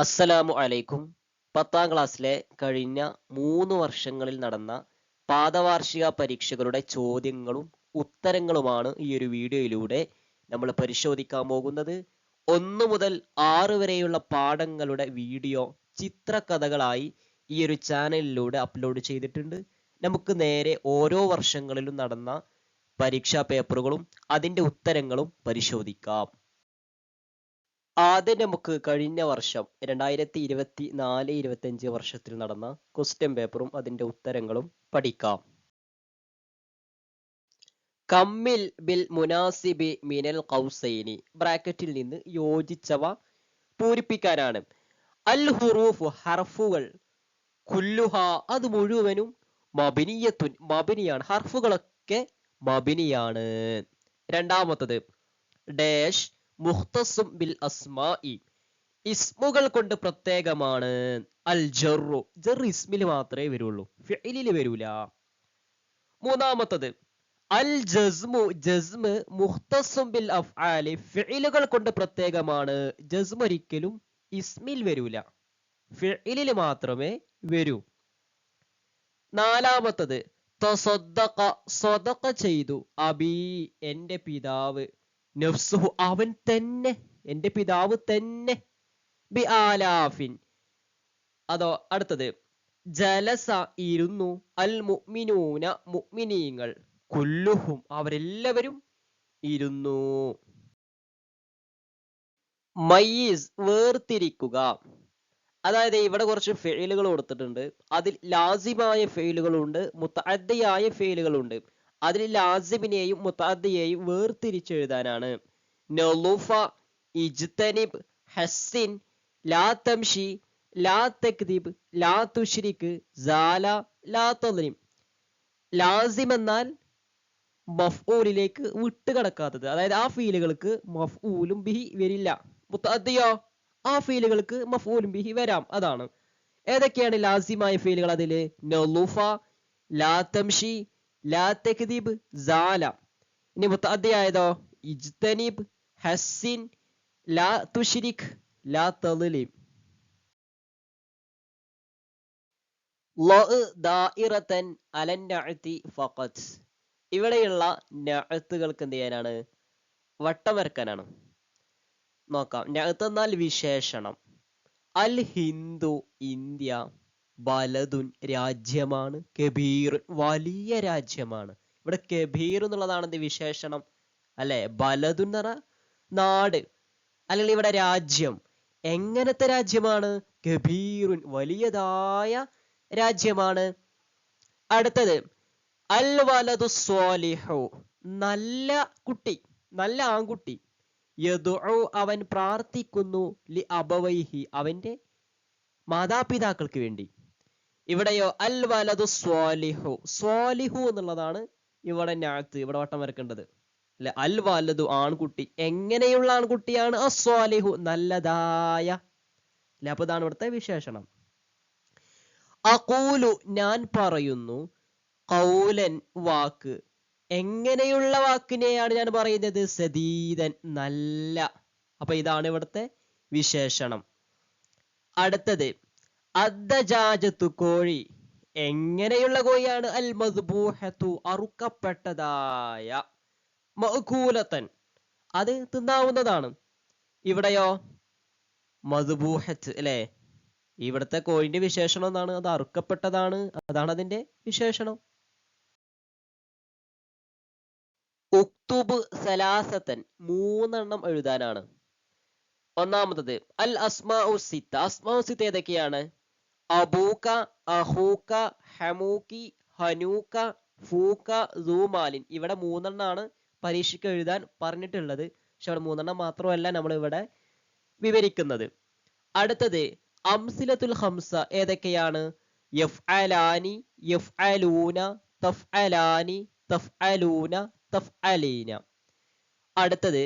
അസ്സലാമു അലൈക്കും. പത്താം ക്ലാസ്സിലെ കഴിഞ്ഞ മൂന്ന് വർഷങ്ങളിൽ നടന്ന പാദവാർഷിക പരീക്ഷകളുടെ ചോദ്യങ്ങളും ഉത്തരങ്ങളുമാണ് ഈ ഒരു വീഡിയോയിലൂടെ നമ്മൾ പരിശോധിക്കാൻ പോകുന്നത്. ഒന്ന് മുതൽ ആറ് വരെയുള്ള പാഠങ്ങളുടെ വീഡിയോ ചിത്രകഥകളായി ഈ ഒരു ചാനലിലൂടെ അപ്ലോഡ് ചെയ്തിട്ടുണ്ട്. നമുക്ക് നേരെ ഓരോ വർഷങ്ങളിലും നടന്ന പരീക്ഷാ പേപ്പറുകളും അതിന്റെ ഉത്തരങ്ങളും പരിശോധിക്കാം. ആദ്യം നമുക്ക് കഴിഞ്ഞ വർഷം രണ്ടായിരത്തി ഇരുപത്തി നാല് ഇരുപത്തി അഞ്ച് വർഷത്തിൽ നടന്ന ക്വസ്റ്റ്യൻ പേപ്പറും അതിന്റെ ഉത്തരങ്ങളും പഠിക്കാം. കമ്മിൽ ബിൽ മുനാസിബി മിനൽ കൗസൈനി ബ്രാക്കറ്റിൽ നിന്ന് യോജിച്ചവ പൂരിപ്പിക്കാനാണ്. അൽ ഹുറൂഫ് ഹർഫുകൾ കുല്ലുഹ അത് മുഴുവനും മബിനിയത്തുൻ മബിനിയാണ്. ഹർഫുകളൊക്കെ മബിനിയാണ്. രണ്ടാമത്തത് ഡാഷ് മുഖ്തസും ബിൽ അസ്മായി ഇസ്മുകൾ കൊണ്ട് പ്രത്യേകമാണ്. അൽ ജറു ജർ ഇസ്മിൽ മാത്രമേ വരുള്ളൂ. ഫിഇലിൽ വരൂല. മൂന്നാമത്തത് അൽ ജസ്മു. ജസ്മ് മുഖ്തസും ബിൽ അഫ്ആലി. ഫിഇലുകൾ കൊണ്ട് പ്രത്യേകമാണ്. ജസ്മ ഒരിക്കലും ഇസ്മിൽ വരൂല. ഫിഇലിൽ മാത്രമേ വരൂ. നാലാമത്തത് തസദ്ദഖ. സദഖ ചെയ്തു. അബി എന്റെ പിതാവ്. നഫ്സുഹു അവൻ തന്നെ എന്റെ പിതാവ് തന്നെ ബി ആലാഫിൻ അതോ അടുത്തത് ജലസ ഇരുന്നു അൽ മുഅ്മിനൂന മുഅ്മിനീങ്ങൾ. കുല്ലുഹും അവരെല്ലാവരും ഇരുന്നു. മയ്യീസ് വേർതിരിക്കുക. അതായത് ഇവിടെ കുറച്ച് ഫെയിലുകൾ കൊടുത്തിട്ടുണ്ട്. അതിൽ ലാസിമായ ഫെയിലുകളുണ്ട് മുത്തഅദ്ദിയായ ഫെയിലുകളുണ്ട്. അതിൽ ലാസിബിനെയും മുത്താദ്ദിയെയും വേർതിരിച്ചെഴുതാനാണ്. നൊലൂഫ ഇജ്തനിബ് ഹസ്സിൻ ലാ തംഷി ലാ തക്ദിബ് ലാ തുഷ്രിക്ക് സാല ലാ തദ്ലിം ലാസിം എന്നാൽ മഫ്ഊലിലേക്ക് വിട്ടുകടക്കാത്തത്. അതായത് ആ ഫീലുകൾക്ക് മഫ്ഊലും ബിഹി വരില്ല. മുത്തദ്ദിയോ? ആ ഫീലുകൾക്ക് മഫ്ഊലും ബിഹി വരാം. അതാണ്. ഏതൊക്കെയാണ് ലാസിമായ ഫീലുകൾ അതിൽ നൊലൂഫ ലാ തംഷി ലാ തെക്ദീബ് സാല. ഇനി മുത്തഅദ്ദിയായതോ ഇജ്തനീബ് ഹസ്സിൻ ലാ തുഷിരിഖ് ലാ നഅതി ഇവിടെയുള്ള നഅത്തുകൾക്ക് എന്ത് ചെയ്യാനാണ്? വട്ടം വരക്കാനാണ് നോക്കാം. നഅത്ത് എന്നാൽ വിശേഷണം. അൽ ഹിന്ദു ഇന്ത്യ. ബലതുൻ രാജ്യമാണ് കബീർ വലിയ രാജ്യമാണ്. ഇവിടെ കബീർ എന്നുള്ളതാണ് എന്ത് വിശേഷണം? അല്ലെ? ബലതുൻ എന്ന് പറഞ്ഞ നാട്. അല്ലെങ്കിൽ ഇവിടെ രാജ്യം. എങ്ങനത്തെ രാജ്യമാണ്? ഗബീറുൻ വലിയതായ രാജ്യമാണ്. അടുത്തത് അൽ വലതു സ്വാലിഹു. നല്ല കുട്ടി നല്ല ആൺകുട്ടി. യദുഉ അവൻ പ്രാർത്ഥിക്കുന്നു ലി അബവൈഹി അവന്റെ മാതാപിതാക്കൾക്ക് വേണ്ടി. ഇവിടെയോ അൽ വലതു സ്വാലിഹു. സ്വാലിഹു എന്നുള്ളതാണ് ഇവിടെ ഞാത്ത് ഇവിടെ വട്ടം വരക്കേണ്ടത്. അല്ലെ അൽ വലതു ആൺകുട്ടി. എങ്ങനെയുള്ള ആൺകുട്ടിയാണ്? അസ്വാലിഹു നല്ലതായ. അല്ലെ അപ്പൊ ഇതാണ് ഇവിടുത്തെ വിശേഷണം. അകൂലു ഞാൻ പറയുന്നു കൗലൻ വാക്ക്. എങ്ങനെയുള്ള വാക്കിനെയാണ് ഞാൻ പറയുന്നത്? സദീദൻ നല്ല. അപ്പൊ ഇതാണ് ഇവിടുത്തെ വിശേഷണം. അടുത്തത് അദ്ദജാജത്തു കോഴി. എങ്ങനെയുള്ള കോഴിയാണ്? അൽ മദ്ബൂഹത്തു അറുക്കപ്പെട്ടതായ മഅകൂലത്തൻ അത് തിന്നാവുന്നതാണ്. ഇവിടെയോ? മദ്ബൂഹത്ത് അല്ലേ? ഇവിടുത്തെ കോഴിന്റെ വിശേഷണം എന്താണ്? അത് അറുക്കപ്പെട്ടതാണ്. അതാണ് അതിന്റെ വിശേഷണം. ഉക്തുബ് സലാസത്തൻ മൂന്നെണ്ണം എഴുതാനാണ്. ഒന്നാമത്തത് അൽ അസ്മാഉ സിത്ത. അസ്മാഉ സിത്ത ഏതൊക്കെയാണ്? അബൂക്ക അഹൂക്ക ഹമൂക്കി ഹനൂക്ക ഫൂക്ക സൂമാലിൻ. ഇവിടെ മൂന്നെണ്ണാണ് പരീക്ഷയ്ക്ക് എഴുതാൻ പറഞ്ഞിട്ടുള്ളത്. പക്ഷെ അവിടെ മൂന്നെണ്ണം മാത്രമല്ല നമ്മൾ ഇവിടെ വിവരിക്കുന്നത്. അടുത്തത് അംസിലത്തുൽ ഹംസ ഏതൊക്കെയാണ്? തഫ്അലാനി തഫ്അലൂന തഫ്അലീന. അടുത്തത് തഫ് അലൂന തഫ് അലീന മഫാഇല മിനൽ അഫ്ആലി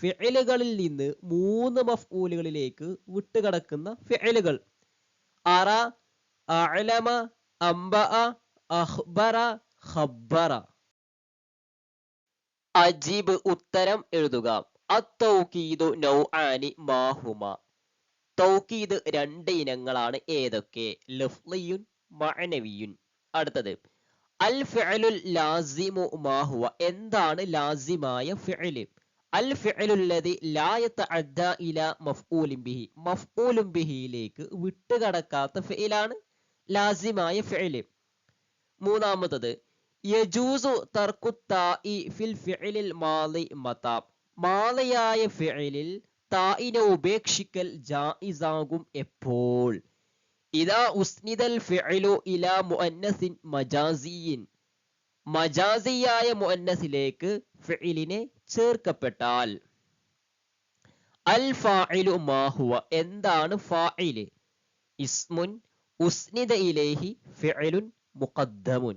ഫിഅലുകളിൽ നിന്ന് മൂന്ന് മഫ്ഊലുകളിലേക്ക് വിട്ടുകിടക്കുന്ന ഫിഅലുകൾ അറ അഅലമ അംബഅ അഖ്ബറ ഖബ്ബറ. അജീബ് ഉത്തരം എഴുതുക. അത്തൗക്കീദു നൗആനി മാഹുമ. തൗക്കീദ് രണ്ട് ഇനങ്ങളാണ് ഏതൊക്കെ? ലഫ്ലിയുൻ മഅനവിയുൻ. അടുത്തത്. അൽ ഫിഅലുൽ ലാസിമു മാഹുവ എന്താണ് ലാസിമായ ഫിഅൽ അൽ ഫിഅലുല്ലദി ലാ യതഅദ്ദ ഇല മഫ്ഊലിൻ ബിഹി. മഫ്ഊലും ബിഹിയിലേക്ക് വിട്ടുകടക്കാത്ത ഫിഅലാണ് ലാസിമായ ഫിഅൽ മൂന്നാമത്തത് യജൂസു തർക്കു ഫിൽ ഫിഅലിൽ മാളി മതാ. മാളിയായ ഫിഅലിൽ തായിനെ ഉപേക്ഷിക്കൽ ജായിസാകും എപ്പോൾ? ഇതാ ഉസ്നിദൽ ഫിഅലു ഇലാ മുഅന്നസിൻ മജാസിയിൻ മജാസിയായ മുഅന്നസിലേക്ക് ഫിഅലിനെ ചേർക്കപ്പെട്ടാൽ. അൽ ഫാഇലു മാഹുവ എന്താണ് ഫാഇൽ ഇസ്മുൻ ഉസ്നിദ ഇലൈഹി ഫിഅലുൻ മുഖദ്ദമുൻ.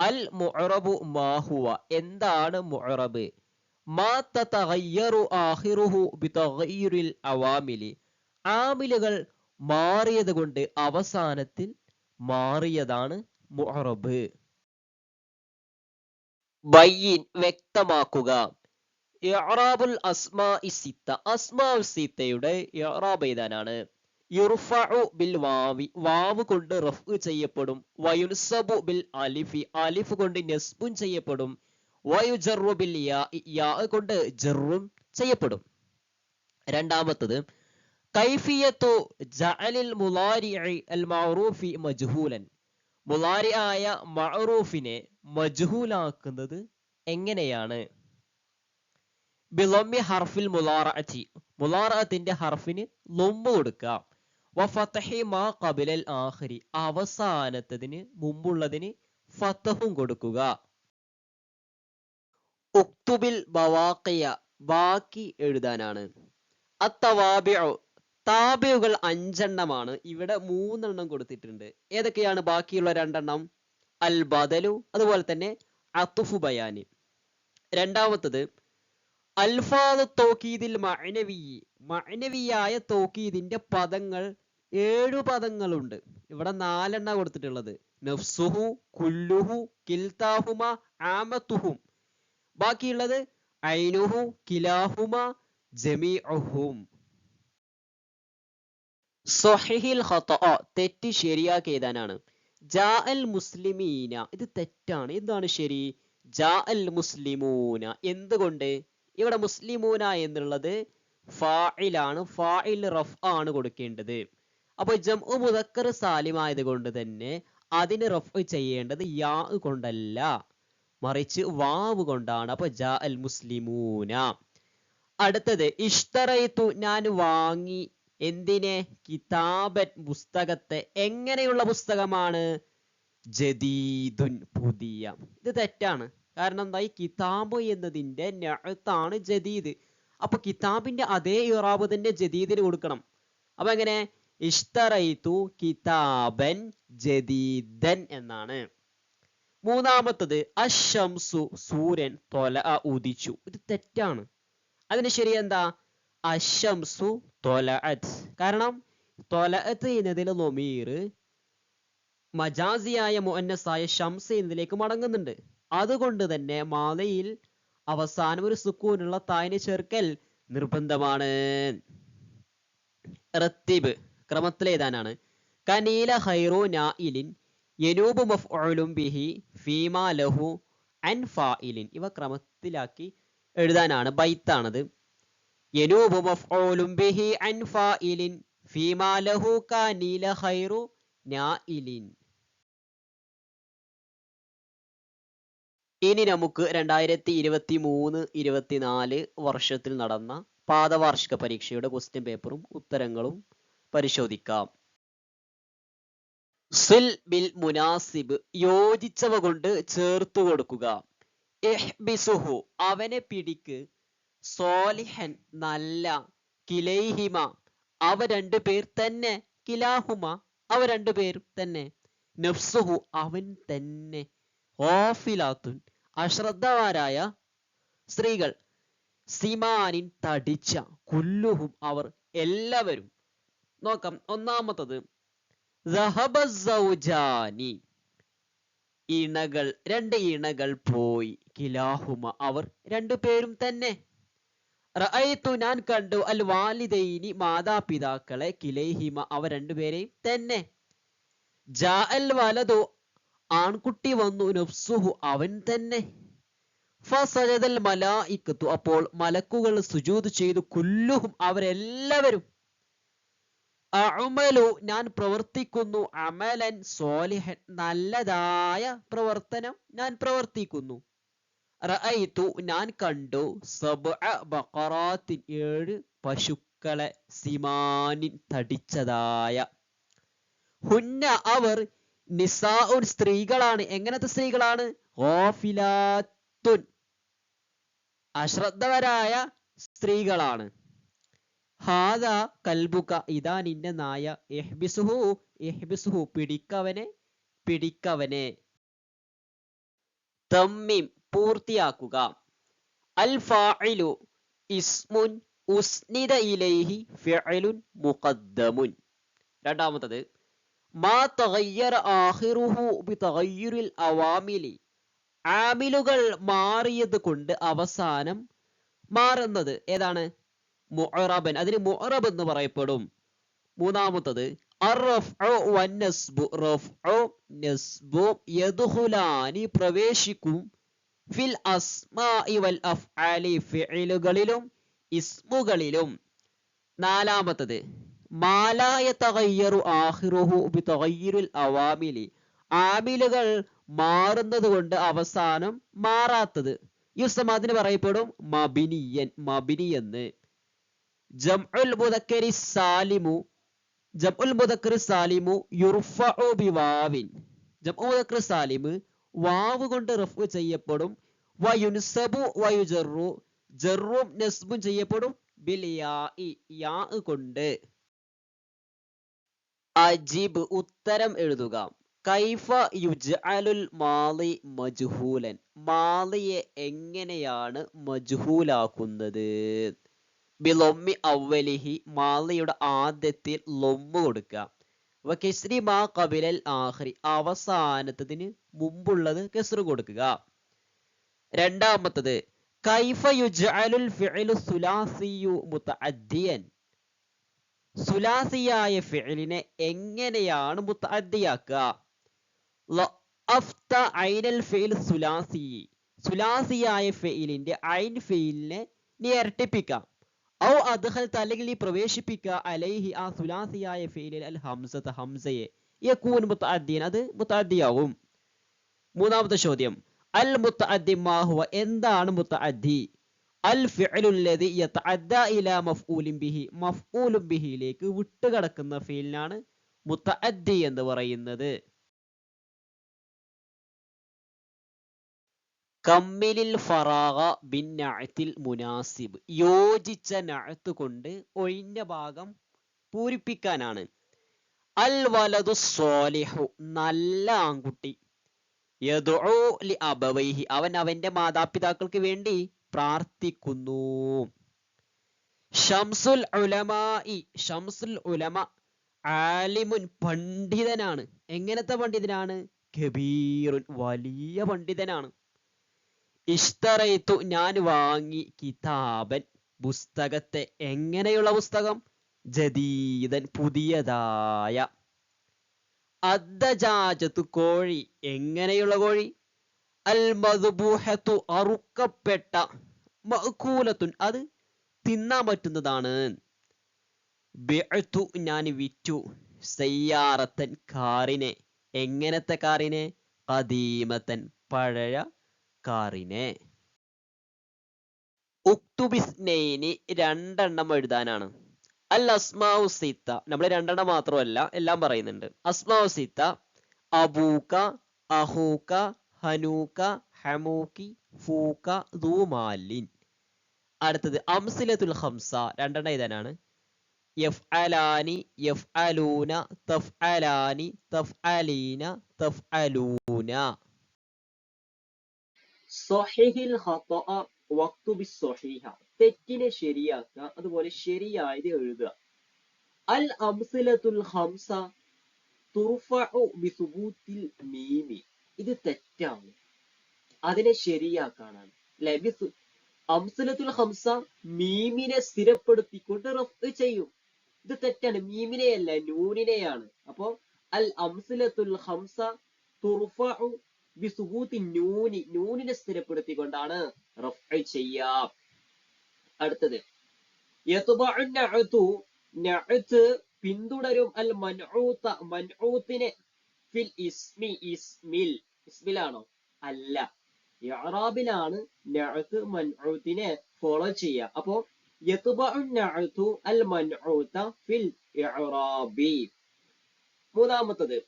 അൽ മുഅറബു മാഹുവ എന്താണ് മുഅറബ്? മാ തതഗയ്യറു ആഖിറുഹു ബിതഗയ്യുരിൽ അവാമിലി. ആമിലുകൾ മാറിയത് കൊണ്ട് അവസാനത്തിൽ മാറിയതാണ് മുഹറബ് ബയ്യിൻ വ്യക്തമാക്കുക. ഇറാബുൽ അസ്മാ ഇസിത്ത അസ്മാ സിത്തയുടെ ഇറാബ് എഴുതാനാണ്. യുർഫഉ ബിൽ വാവി. വാവ് കൊണ്ട് റഫ് ചെയ്യപ്പെടും. വയുൻസബു ബിൽ അലിഫി. അലിഫ് കൊണ്ട് നസ്ബുൻ ചെയ്യപ്പെടും. വയുജറു ബിൽ യാ കൊണ്ട് ജറും ചെയ്യപ്പെടും. രണ്ടാമത്തത് കൈഫിയത്തു ജഅലിൽ മുലാരി അൽ മഅറൂഫി മജ്ഹൂലൻ. മുലാരി ആയ മഅറൂഫിനെ മജ്ഹൂലാക്കുന്നത് എങ്ങനെയാണ്? ബിളമ്മി ഹർഫിൽ മുലാറഅത്തി മുലാറഅത്തിന്റെ ഹർഫിന് ലൊമ്പ് കൊടുക്കുക. വഫതഹി മാ ഖബിലൽ ആഖിരി. അവസാനത്തതിന് മുമ്പുള്ളതിന് ഫതഹും കൊടുക്കുക. ഉക്തുബിൽ ബവാഖിയ ബാക്കി എഴുതാനാണ്. അത്തവാബിഉ താബിയുകൾ അഞ്ചെണ്ണമാണ്. ഇവിടെ മൂന്നെണ്ണം കൊടുത്തിട്ടുണ്ട്. ഏതൊക്കെയാണ് ബാക്കിയുള്ള രണ്ടെണ്ണം? അൽ ബദലു അതുപോലെ തന്നെ അത്തുഫു ബയാനി. രണ്ടാമത്തത് അൽഫാദ് തോക്കീദിൽ മഅനവി. മഅനവിയായ തോക്കീദിന്റെ പദങ്ങൾ ഏഴു പദങ്ങളുണ്ട്. ഇവിടെ നാലെണ്ണ കൊടുത്തിട്ടുള്ളത്. നഫ്സുഹു കുല്ലുഹു കിൽതാഹുമ ആമത്തുഹും. ബാക്കിയുള്ളത് ഐനുഹു കിലാഹുമ ജമീഅഹും തെറ്റ് ശരിയാക്കി എഴുതാനാണ് ജാ അൽ മുസ്ലിമീന ഇത് തെറ്റാണ്. എന്താണ് ശരി? മുസ്ലിമൂന. എന്തുകൊണ്ട്? ഇവിടെ മുസ്ലിമൂന എന്നുള്ളത് ഫായിലാണ് ഫായിൽ റഫ് ആണ് കൊടുക്കേണ്ടത്. അപ്പൊ ജംഉ മുദക്കർ സാലിമായത് കൊണ്ട് തന്നെ അതിന് റഫ് ചെയ്യേണ്ടത് യാ കൊണ്ടല്ല മറിച്ച് വാവ് കൊണ്ടാണ്. അപ്പൊ ജാ അൽ മുസ്ലിമൂന. അടുത്തത് ഇഷ്തറയിത്തു ഞാൻ വാങ്ങി എന്തിനെ? കിതാബൻ പുസ്തകത്തെ. എങ്ങനെയുള്ള പുസ്തകമാണ്? ജദീദുൻ പുതിയ. ഇത് തെറ്റാണ്. കാരണം എന്താ? ഈ കിതാബ് എന്നതിന്റെ നഅത്താണ് ജദീദ്. അപ്പൊ കിതാബിന്റെ അതേ ഇറാബ് തന്നെ ജദീദിന് കൊടുക്കണം. അപ്പൊ എങ്ങനെ? ഇഷ്തറൈതു കിതാബൻ ജദീദൻ എന്നാണ്. മൂന്നാമത്തത് അശംസു സൂര്യൻ തൊല ഉദിച്ചു. ഇത് തെറ്റാണ്. അതിന് ശരി എന്താ? അശംസു തൊലഅത്ത്. കാരണം തൊലഅത്ത് എന്നതിൽ ലൊമീർ മജാസിയായ മുഅന്നസായ ഷംസ് എന്നതിലേക്ക് മടങ്ങുന്നുണ്ട്. അതുകൊണ്ട് തന്നെ മാലയിൽ അവസാനം ഒരു സുക്കൂനുള്ള തായിനെ ചേർക്കൽ നിർബന്ധമാണ്. റത്തിബ് ക്രമത്തിലേതാനാണ് കനീല ഹൈറു നായിലിൻ യനൂബ് മഫ്ഉലും ബിഹി ഫീമാ ലഹു അൻ ഫായിലിൻ ഇവ ക്രമത്തിലാക്കി എഴുതാനാണ് ബൈത്താണത്. യനൂബ് മഫ്ഊലും ബിഹി അൻ ഫാഇലിൻ ഫീമാ ലഹു കാനീല ഹൈറു നായിലിൻ ഇനി നമുക്ക് രണ്ടായിരത്തി ഇരുപത്തി മൂന്ന് ഇരുപത്തിനാല് വർഷത്തിൽ നടന്ന പാദവാർഷിക പരീക്ഷയുടെ ക്വസ്റ്റ്യൻ പേപ്പറും ഉത്തരങ്ങളും പരിശോധിക്കാം. സിൽ ബിൽ മുനാസിബ് യോജിച്ചവ കൊണ്ട് ചേർത്തു കൊടുക്കുക. അവനെ പിടിക്ക്. സോലിഹൻ നല്ല കിലൈഹിമ. അവ രണ്ടു പേർ തന്നെ കിലാഹുമ. അവ രണ്ടു പേരും തന്നെ നഫ്സുഹു അവൻ തന്നെ ഓഫിലാത്തുൻ അശ്രദ്ധവാരായ സ്ത്രീകൾ സിമാനിൻ തടിച്ച കുല്ലുഹും അവർ എല്ലാവരും. നോക്കാം ഒന്നാമത്തത് ഇണകൾ രണ്ട് ഇണകൾ പോയി കിലാഹുമ. അവർ രണ്ടു പേരും തന്നെ റഅയ്തു ഞാൻ കണ്ടു. അൽ വാലിദൈനി മാതാപിതാക്കളെ കിലൈഹിമ. അവ രണ്ടുപേരെയും തന്നെ. ജാ അൽ വലതു ആൺകുട്ടി വന്നു. നഫ്സുഹു. അവൻ തന്നെ. ഫസജദൽ മലായിക്കത്തു. അപ്പോൾ മലക്കുകൾ സുജൂദ് ചെയ്തു. കുല്ലുഹും അവരെല്ലാവരും. അഅമലു. ഞാൻ പ്രവർത്തിക്കുന്നു. അമലൻ സോലിഹൻ. നല്ലതായ പ്രവർത്തനം ഞാൻ പ്രവർത്തിക്കുന്നു. റഅയ്തു ഞാൻ കണ്ടു സബ ബക്കറാത്തിൻ ഏഴ് പശുക്കളെ സിമാനിൻ തടിച്ചതായ. ഹുന്ന അവർ നിസാഉൻ സ്ത്രീകളാണ്. എങ്ങനത്തെ സ്ത്രീകളാണ്? ഓഫിലാത്തുൻ അശ്രദ്ധവരായ സ്ത്രീകളാണ്. ഹാദ കൽബുക ഇതാ നിന്റെ നായ. എഹ്ബിസുഹു എഹ്ബിസുഹു പിടിക്കവനെ പിടിക്കവനെ. തമ്മിം പൂർത്തിയാക്കുക. അൽ ഫാഇലു ഇസ്മുൻ ഉസ്നിദ ഇലൈഹി ഫിഅലുൻ മുഖദ്ദമുൻ. രണ്ടാമത്തത് മാ തഗയ്യറ ബി ബിതഗയ്യുരിൽ അവാമിലി. ആമിലുകൾ മാറിയത് കൊണ്ട് അവസാനം മാറുന്നത് ഏതാണ്? മുഅറബൻ. അതിന് മുഅറബ് എന്ന് പറയപ്പെടും. മൂന്നാമത്തത് പ്രവേശിക്കും. ഫിൽ അസ്മാഇ വൽ അഫ്ആലി ഫിഇലുകളിലും ഇസ്മുകളിലും. നാലാമത്തത് മാലായ തഗയ്യറു ആഖിറുഹു ബിതഗയ്യുരിൽ അവാമിലി. ആമിലുകൾ മാറുന്നത് കൊണ്ട് അവസാനം മാറാത്തത്. യുസം അതിന് പറയപ്പെടും മബിനിയൻ മബിനി എന്ന് ജംഉൽ മുദക്കരി സാലിമു ജംഉൽ മുദക്കരി സാലിമു യുർഫഉ ബിവാവിൻ. ജംഉൽ മുദക്കരി സാലിമ് വാവ് കൊണ്ട് റഫ് ചെയ്യപ്പെടും. വയുൻസബു വയുജറു. ജറും നസ്ബും ചെയ്യപ്പെടും. യാ കൊണ്ട്. അജീബ് ഉത്തരം എഴുതുക. കൈഫ യുജ്അലുൽ മാളി മജ്ഹൂലൻ. മാളിയെ എങ്ങനെയാണ് മജ്ഹൂലാക്കുന്നത്? ബിലൊമ്മി അവലിഹി മാളിയുടെ ആദ്യത്തിൽ ലൊമ്മ് കൊടുക്കുക. വ കെസ്രി മാ കബിലൽ ആഖിരി അവസാനത്തതിന് മുമ്പുള്ളത് കെസ്റ് കൊടുക്കുക. രണ്ടാമത്തത് കൈഫ യുജ്അലുൽ ഫിഅലു സുലാസിയു മുതഅദ്ദിയൻ. സുലാസിയായ ഫിഅലിനെ എങ്ങനെയാണ് മുതഅദ്ദിയാക്കുക? അഫ്ത ഐനൽ ഫെയിൽ സുലാസി. സുലാസിയായ ഫെയിലിന്റെ ഐൻ ഫെയിലിനെ നീ ഇരട്ടിപ്പിക്കാം. ഔ അദ്ഹൽ അല്ലെങ്കിൽ ഈ പ്രവേശിപ്പിക്കുക അലൈഹി ആ സുലാസിയായ ഫെയിലിൽ അൽ ഹംസത്ത് ഹംസയെ. യക്കൂൻ മുത്തഅദ്ദീൻ അത് മുത്തഅദ്ദിയാവും മൂന്നാമത്തെ ചോദ്യം. അൽ മുത്തഅദ്ദി മാഹുവ എന്താണ് മുത്തഅദ്ദി? അൽ ഫിഅലുല്ലദി യതഅദ്ദ ഇലാ മഫ്ഊലിൻ ബിഹി മഫ്ഊലുൻ ബിഹിയിലേക്ക് വിട്ടുകിടക്കുന്ന ഫീലിനാണ് മുത്തഅദ്ദി എന്ന് പറയുന്നത്. കമ്മിലിൽ ഫറാഗ ബിൻ നഅത്തിൽ മുനാസിബ്. യോജിച്ച നഅത്ത് കൊണ്ട് ഒഴിഞ്ഞ ഭാഗം പൂരിപ്പിക്കാനാണ്. അൽ വലതു സ്വാലിഹു നല്ല ആൺകുട്ടി. അബവൈഹി അവൻ അവന്റെ മാതാപിതാക്കൾക്ക് വേണ്ടി പ്രാർത്ഥിക്കുന്നു. ഷംസുൽ ഉലമായി ഷംസുൽ ഉലമ ആലിമുൻ പണ്ഡിതനാണ്. എങ്ങനത്തെ പണ്ഡിതനാണ്? കബീറുൻ വലിയ പണ്ഡിതനാണ്. ഇഷ്തറയിത്തു ഞാൻ വാങ്ങി കിതാബൻ. പുസ്തകത്തെ എങ്ങനെയുള്ള പുസ്തകം? ജദീദൻ പുതിയതായ. അദ്ദജാജത്തു കോഴി എങ്ങനെയുള്ള കോഴി? അൽ മധുബൂഹത്തു അറുക്കപ്പെട്ട മഅ്കൂലത്തുൻ അത് തിന്നാൻ പറ്റുന്നതാണ്. ബിഅ്തു ഞാൻ വിറ്റു സയ്യാറത്തൻ കാറിനെ. എങ്ങനത്തെ കാറിനെ? കദീമത്തൻ പഴയ കാറിനെ. ഉക്തുബിസ്നൈനി രണ്ടെണ്ണം എഴുതാനാണ്. അൽ അസ്മാഉ സീത്ത. നമ്മൾ രണ്ടെണ്ണം മാത്രമല്ല എല്ലാം പറയുന്നുണ്ട്. അസ്മാഉ സീത്ത അബൂക അഹൂക ഹനൂക ഹമൂക്കി ഫൂക്ക ദൂമാലിൻ. അടുത്തത് അംസിലത്തുൽ ഹംസ രണ്ടെണ്ണം എഴുതാനാണ്. യഫ് അലാനി യഫ് അലൂന തഫ് അലാനി തഫ് അലീന തഫ് അലൂന സ്വഹീഹിൽ ഖതഅ വക്തുബി സ്വഹീഹ തെറ്റിനെ ശരിയാക്കുക അതുപോലെ ശരിയായത് എഴുതുക. അൽ അംസിലത്തുൽ ഹംസ തുർഫഉ ബിസുബൂത്തിൽ മീമി. ഇത് തെറ്റാണ്. അതിനെ ശരിയാക്കാനാണ്. ലബിസു ബിസു- അംസലത്തുൽ ഹംസ മീമിനെ സ്ഥിരപ്പെടുത്തിക്കൊണ്ട് റഫ് ചെയ്യും. ഇത് തെറ്റാണ്. മീമിനെയല്ല നൂനിനെയാണ്. അപ്പോ അൽ അംസലത്തുൽ ഹംസ തുർഫഉ നൂനി നൂനിനെ സ്ഥിരപ്പെടുത്തിക്കൊണ്ടാണ് റഫ് ചെയ്യാം. അടുത്തത്. പിന്തുടരും അൽ മൻഊത്ത മൻഊത്തിനെ ഫിൽ ഇസ്മി ഇസ്മിൽ. ഇസ്മിലാണോ? അല്ല. ഇഅറാബിലാണ് നഅത്ത് മൻഊത്തിനെ ഫോളോ ചെയ്യുക അപ്പോ യത്ബഉ നഅത്തു അൽ മൻഊത്ത ഫിൽ ഇഅറാബി. മൂന്നാമത്തത്.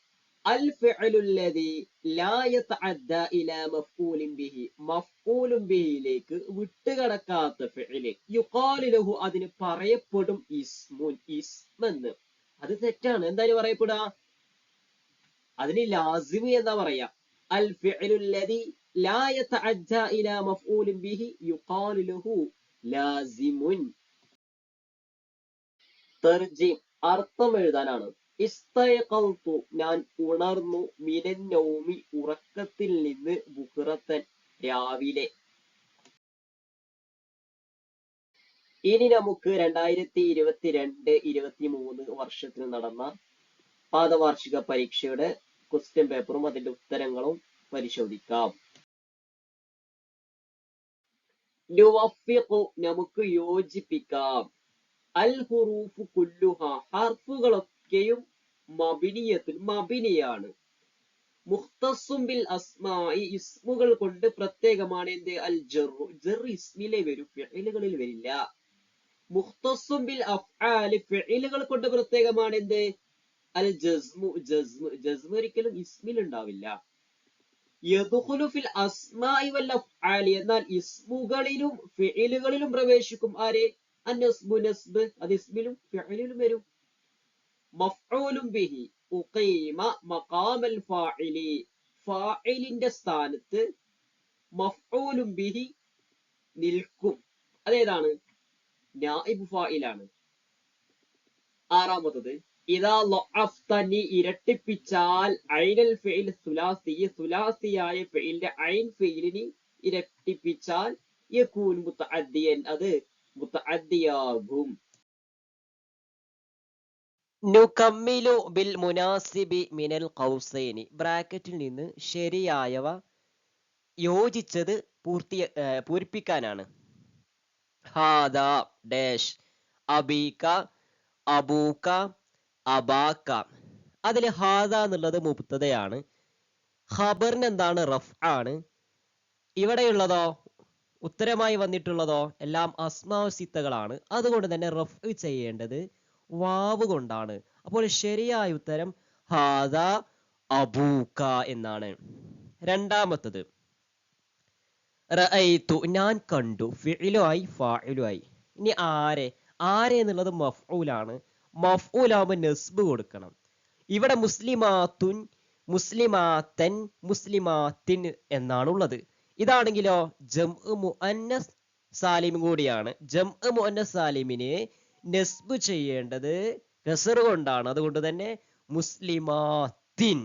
വിട്ടുകടക്കാത്ത അതിന് പറയപ്പെടും ഇസ്മുൻ ഇസ്മെന്ന്. അത് തെറ്റാണ്. എന്തായാലും പറയപ്പെടാ അതിന് ലാസിമി എന്താ പറയാ. അൽ ലാ ഇലാ മഫ്ഊലിൻ ബിഹി ലാസിമുൻ. അർത്ഥം എഴുതാനാണ്. ഇസ്തയഖൽതു ഞാൻ ഉണർന്നു മിനന്നൗമി ഉറക്കത്തിൽ നിന്ന് ബുഹ്റത്തൻ രാവിലെ. ഇനി നമുക്ക് രണ്ടായിരത്തി ഇരുപത്തി രണ്ട് ഇരുപത്തി മൂന്ന് വർഷത്തിൽ നടന്ന പാദവാർഷിക പരീക്ഷയുടെ ക്വസ്റ്റ്യൻ പേപ്പറും അതിന്റെ ഉത്തരങ്ങളും പരിശോധിക്കാം. നമുക്ക് യോജിപ്പിക്കാം. അൽ ഹുറൂഫ് കുല്ലുഹ ഹർഫുകളൊക്കെയും മബിനിയത്തുൽ മബിനിയാണ്. മുഖ്തസും ബിൽ അസ്മായി ഇസ്മുകൾ കൊണ്ട് പ്രത്യേകമാണ് എന്ത്? അൽ ജറു ജർ ഇസ്മിലെ വരും ഫിഅലുകളിൽ വരില്ല. മുഖ്തസും ബിൽ അഫ്ആലി ഫിഅലുകൾ കൊണ്ട് പ്രത്യേകമാണ് എന്ത്? അൽ ജസ്മു ജസ്മു ജസ്മു ഒരിക്കലും ഇസ്മിൽ ഉണ്ടാവില്ല. യദ്ഖുലു ഫിൽ അസ്മായി വൽ അഫ്ആലി എന്നാൽ ഇസ്മുകളിലും ഫിഅലുകളിലും പ്രവേശിക്കും ആരെ? അന്നസ്ബു നസ്ബ്. അത് ഇസ്മിലും ഫിഅലിലും വരും. ബിഹി. ഉഖീമ മഖാമൽ ഫാഇലി. ഫാഇലിന്റെ സ്ഥാനത്ത് ബിഹി നിൽക്കും. അതേതാണ്? നായിബ് ആറാമത്തത്. ഇരട്ടിപ്പിച്ചാൽ സുലാസിയായ ഐൻ മുത്തഅദ്ദിയൻ. അത് മുതഅദ്ദിയാകും നുകമ്മിലു ബിൽ മുനാസിബി മിനൽ കൗസൈനി ബ്രാക്കറ്റിൽ നിന്ന് ശരിയായവ യോജിച്ചത് പൂർത്തി പൂരിപ്പിക്കാനാണ്. ഹാദ ഡാഷ് അബീക അബൂക അബാക്ക. അതിൽ ഹാദ എന്നുള്ളത് മുപ്തതയാണ് ഖബറിന് എന്താണ് റഫ് ആണ്. ഇവിടെയുള്ളതോ? ഉത്തരമായി വന്നിട്ടുള്ളതോ? എല്ലാം അസ്മാസിത്തകളാണ് അതുകൊണ്ട് തന്നെ റഫ് ചെയ്യേണ്ടത് വാവ് കൊണ്ടാണ്. അപ്പോൾ ശരിയായ ഉത്തരം ഹാദ അബൂക്ക എന്നാണ്. രണ്ടാമത്തത് റഅയ്തു ഞാൻ കണ്ടു ഫിഇലുമായി ഫാഇലുമായി ഇനി ആരെ? ആരെ എന്നുള്ളത് മഫ്ഊലാണ്. മഫ്ഊലാകുമ്പോൾ നസ്ബ് കൊടുക്കണം. ഇവിടെ മുസ്ലിമാത്തുൻ മുസ്ലിമാത്തൻ മുസ്ലിമാത്തിൻ എന്നാണുള്ളത്. ഇതാണെങ്കിലോ ജം മുഅന്നസ് സാലിം കൂടിയാണ്. ജം മുഅന്നസ് സാലിമിനെ നസ്ബ് ചെയ്യേണ്ടത് കസർ കൊണ്ടാണ്. അതുകൊണ്ട് തന്നെ മുസ്ലിമാത്തിൻ.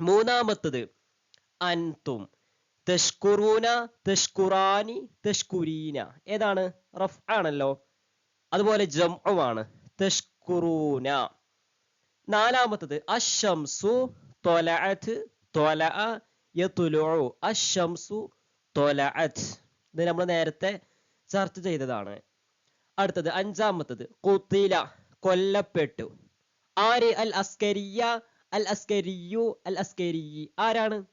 മൂന്നാമത്തത് അൻതും. തഷ്കുറൂന തഷ്കുറാനി തഷ്കുരീന. ഏതാണ്? റഫ് ആണല്ലോ. അതുപോലെ ജംഉമാണ് തഷ്കുറൂന. നാലാമത്തത് അശംസു തൊലഅത്ത് തൊല യതുലുഉ. അശംസു തൊലഅത്ത് ഇത് നമ്മൾ നേരത്തെ ചർച്ച ചെയ്തതാണ്. അടുത്തത് അഞ്ചാമത്തത് കുത്തില കൊല്ലപ്പെട്ടു. ആര്? അൽ അസ്കരിയ അൽ അസ്കരിയു അൽ അസ്കരി ആരാണ്?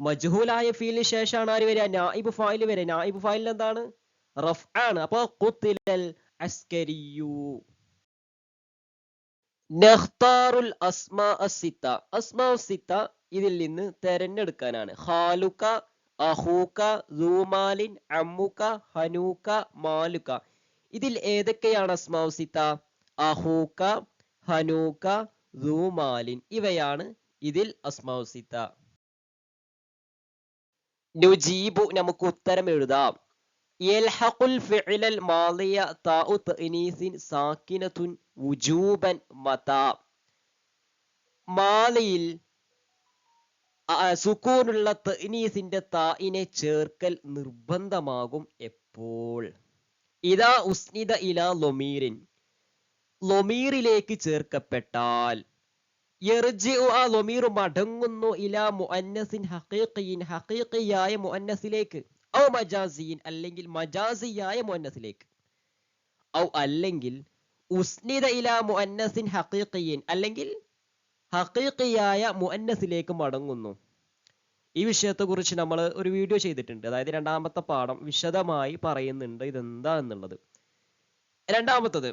മജ്ഹൂലായ ഫീലിന് ശേഷമാണ് ആര് വരിക? നായിബ് ഫായിൽ വരെ നായിബ് ഫായിൽ എന്താണ്? റഫ് ആണ് അപ്പൊ കുത്തിലൽ അസ്കരിയു. നഖ്താറുൽ അസ്മാ അസിത്ത. അസ്മാ സിത്ത ഇതിൽ നിന്ന് തെരഞ്ഞെടുക്കാനാണ്. ഖാലുക അഹൂക്ക സൂമാലിൻ അമ്മുക ഹനൂക മാലുക. ഇതിൽ ഏതൊക്കെയാണ് അസ്മാ സിത്ത? അഹൂക ഹനൂക സൂമാലിൻ ഇവയാണ് ഇതിൽ അസ്മാ സിത്ത. നുജീബു നമുക്ക് ഉത്തരം എഴുതാം. യൽഹഖുൽ ഫിഅലൽ മാളിയ താഉ തഅനീസിൻ സാക്കിനത്തുൻ വുജൂബൻ മതാ. മാളിയിൽ സുക്കൂനുള്ള തനീസിന്റെ തായിനെ ചേർക്കൽ നിർബന്ധമാകും എപ്പോൾ? ഇതാ ഉസ്നിദ ഇല ലൊമീരിൻ. ലൊമീറിലേക്ക് ചേർക്കപ്പെട്ടാൽ ആ ലൊമീർ മടങ്ങുന്നു ഇല മുഅന്നസിൻ ഹഖീഖിയിൻ ഹഖീഖിയായ മുഅന്നസിലേക്ക്. ഔ മജാസിയിൻ അല്ലെങ്കിൽ മജാസിയായ മുഅന്നസിലേക്ക്. ഔ അല്ലെങ്കിൽ ഉസ്നിദ ഇല മുഅന്നസിൻ ഹഖീഖിയിൻ അല്ലെങ്കിൽ ഹഖീഖിയായ മുഅന്നസിലേക്ക് മടങ്ങുന്നു. ഈ വിഷയത്തെക്കുറിച്ച് നമ്മൾ ഒരു വീഡിയോ ചെയ്തിട്ടുണ്ട്. അതായത് രണ്ടാമത്തെ പാഠം വിശദമായി പറയുന്നുണ്ട് ഇതെന്താ എന്നുള്ളത് രണ്ടാമത്തത്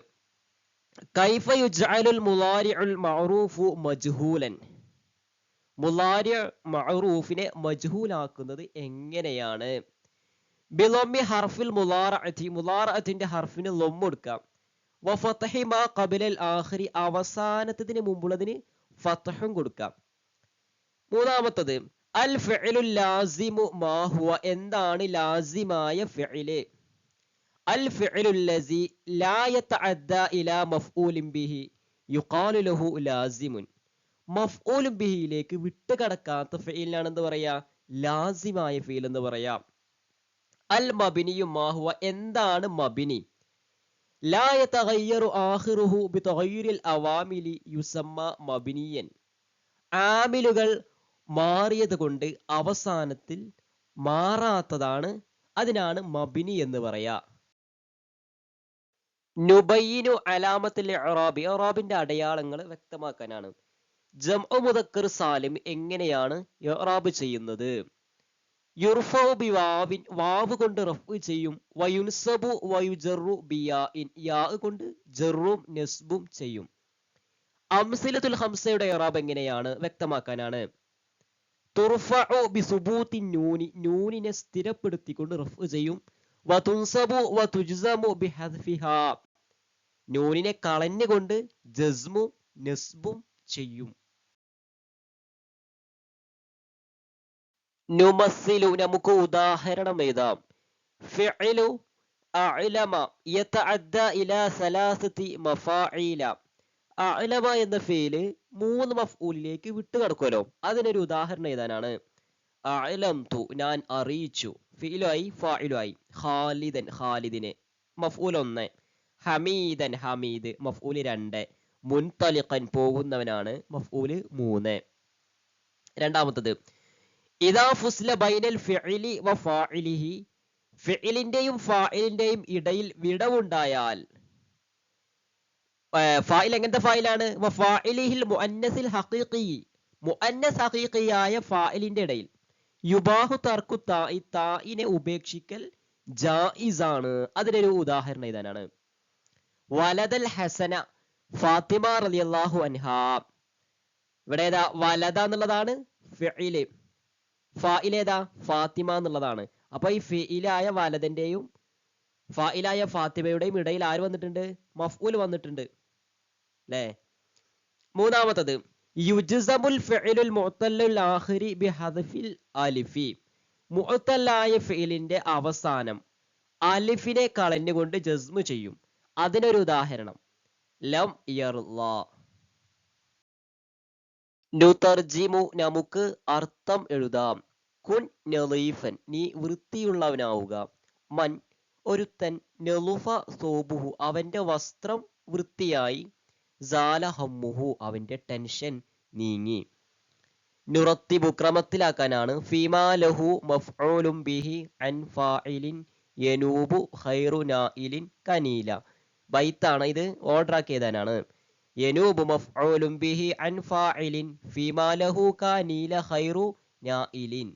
കൈഫ യുജ്അലുൽ മുലാരിഉൽ മഅറൂഫു മജ്ഹൂലൻ. മുലാരി മഅറൂഫിനെ മജ്ഹൂലാക്കുന്നത് എങ്ങനെയാണ്? ബിലൊമ്മി ഹർഫിൽ മുലാറഅതി മുലാറഅത്തിന്റെ ഹർഫിന് ലൊമ്മ കൊടുക്കാം. വഫതഹി മാ ഖബലൽ ആഖിരി അവസാനത്തതിന് മുമ്പുള്ളതിന് ഫതഹും കൊടുക്കാം. മൂന്നാമത്തത് അൽ ഫിഅലു ലാസിമു മാ ഹുവ എന്താണ് ലാസിമായ ഫിഅൽ? അൽ ഫിഅലു ലസി ലാ യതഅദ്ദ ഇലാ മഫ്ഊലിൻ ബിഹി യുഖാലു ലഹു ലാസിമുൻ. മഫ്ഊലും ബിഹിയിലേക്ക് വിട്ടുകടക്കാത്ത ഫിഅലിനാണ് എന്ത് പറയാ? ലാസിമായ ഫീൽ എന്ന് പറയാ. അൽ മബിനിയു മാഹുവ എന്താണ് മബിനി? ലാ യതഗയ്യറു ആഖിറുഹു ബിതഗയ്യുരിൽ അവാമിലി യുസമ്മ മബിനിയൻ. ആമിലുകൾ മാറിയത് കൊണ്ട് അവസാനത്തിൽ മാറാത്തതാണ് അതിനാണ് മബിനി എന്ന് പറയാ. നുബൈനു അലാമത്തിൽ ഇറാബി ഇറാബിന്റെ അടയാളങ്ങൾ വ്യക്തമാക്കാനാണ്. ജംഉ മുദക്കർ സാലിം എങ്ങനെയാണ് ഇറാബ് ചെയ്യുന്നത്? യുർഫൗ ബി വാവിൻ വാവ് കൊണ്ട് റഫ് ചെയ്യും. വയുൻസബു വയുജറു ബിയാഇൻ യാ കൊണ്ട് ജറും നസ്ബും ചെയ്യും. അംസിലത്തുൽ ഹംസയുടെ ഇറാബ് എങ്ങനെയാണ് വ്യക്തമാക്കാനാണ്? തുർഫഉ ബിസുബൂത്തി നൂനി നൂനിനെ സ്ഥിരപ്പെടുത്തിക്കൊണ്ട് റഫ് ചെയ്യും. വതുൻസബു വതുജ്സമു ബിഹദ്ഫിഹ. നൂനിനെ കളഞ്ഞുകൊണ്ട് ജസ്മും നസ്ബും ചെയ്യും. നുമസ്സിലു നമുക്ക് ഉദാഹരണം എഴുതാം. ഫിഅലു അഅലമ യതഅദ്ദ ഇലാ സലാസതി മഫാഇല. അഅലമ എന്ന ഫീൽ മൂന്ന് മഫ്ഊലിലേക്ക് വിട്ടുകിടക്കുമല്ലോ അതിനൊരു ഉദാഹരണം എഴുതാനാണ്. അഅലംതു ഞാൻ അറിയിച്ചു. ഫീലുമായി ഫായിലുമായി ഖാലിദൻ ഖാലിദിനെ. മഫ്ഊൽ ഒന്ന്. ഹമീദൻ ഹമീദ്. മഫ്ഊൽ രണ്ട്. മുൻതലിഖൻ പോകുന്നവനാണ് മഫ്ഊൽ മൂന്ന്. രണ്ടാമത്തത്. ഇദാ ഫുസ്ല ബൈനൽ ഫിഇലി വ ഫാഇലിഹി. ഫിഇലിന്റെയും ഫാഇലിന്റെയും ഇടയിൽ വിടവുണ്ടായാൽ ഫാഇൽ എങ്ങനത്തെ ഫായിലാണ്? മുഅന്നസിൽ ഹഖീഖി. മുഅന്നസ് ഹഖീഖിയായ ഫായിലിന്റെ ഇടയിൽ. യുബാഹു തർക്കു താഇ താഇനെ ഉപേക്ഷിക്കൽ ജായിസാണ്. അതിനൊരു ഉദാഹരണം ഇതാനാണ് വലദൽ ഹസന ഫാത്തിമ റളിയല്ലാഹു അൻഹ. ഇവിടെ ഏതാ? വലത എന്നുള്ളതാണ് ഫിഇൽ. ഫായിലേതാ ഫാത്തിമ എന്നുള്ളതാണ്. അപ്പൊ ഈ ഫിയിലായ വലതിന്റെയും ഫായിലായ ഫാത്തിമയുടെയും ഇടയിൽ ആര് വന്നിട്ടുണ്ട്? മഫ്ഊൽ വന്നിട്ടുണ്ട്. അല്ലേ മൂന്നാമത്തത് യുജസമുൽ ഫിഇലുൽ മുഅത്തല്ലുൽ ആഖിരി ബിഹദ്ഫിൽ അലിഫി. മുഅത്തല്ലായ ഫിഇലിന്റെ അവസാനം അലിഫിനെ കളഞ്ഞുകൊണ്ട് ജസ്മു ചെയ്യും. അതിനൊരു ഉദാഹരണം ലം യർലാ നുതർജിമു നമുക്ക് അർത്ഥം എഴുതാം. കുൻ നലീഫൻ നീ വൃത്തിയുള്ളവനാവുക. മൻ ഒരുത്തൻ നലുഫ സോബുഹു അവന്റെ വസ്ത്രം വൃത്തിയായി സാല ഹമ്മുഹു അവന്റെ ടെൻഷൻ നീങ്ങി. നുറത്തിബു ക്രമത്തിലാക്കാനാണ്. ഫീമാ ലഹു മഫ്ഊലും ബിഹി അൻ ഫാഇലിൻ യനൂബു ഖൈറു നായിലിൻ കനീല. ബൈത്താണ് ഇത് ഓർഡർ ആക്കിയതാനാണ്. യനൂബു മഫ്ഊലും ബിഹി അൻ ഫാഇലിൻ ഫീമാ ലഹു കനീല ഖൈറു നായിലിൻ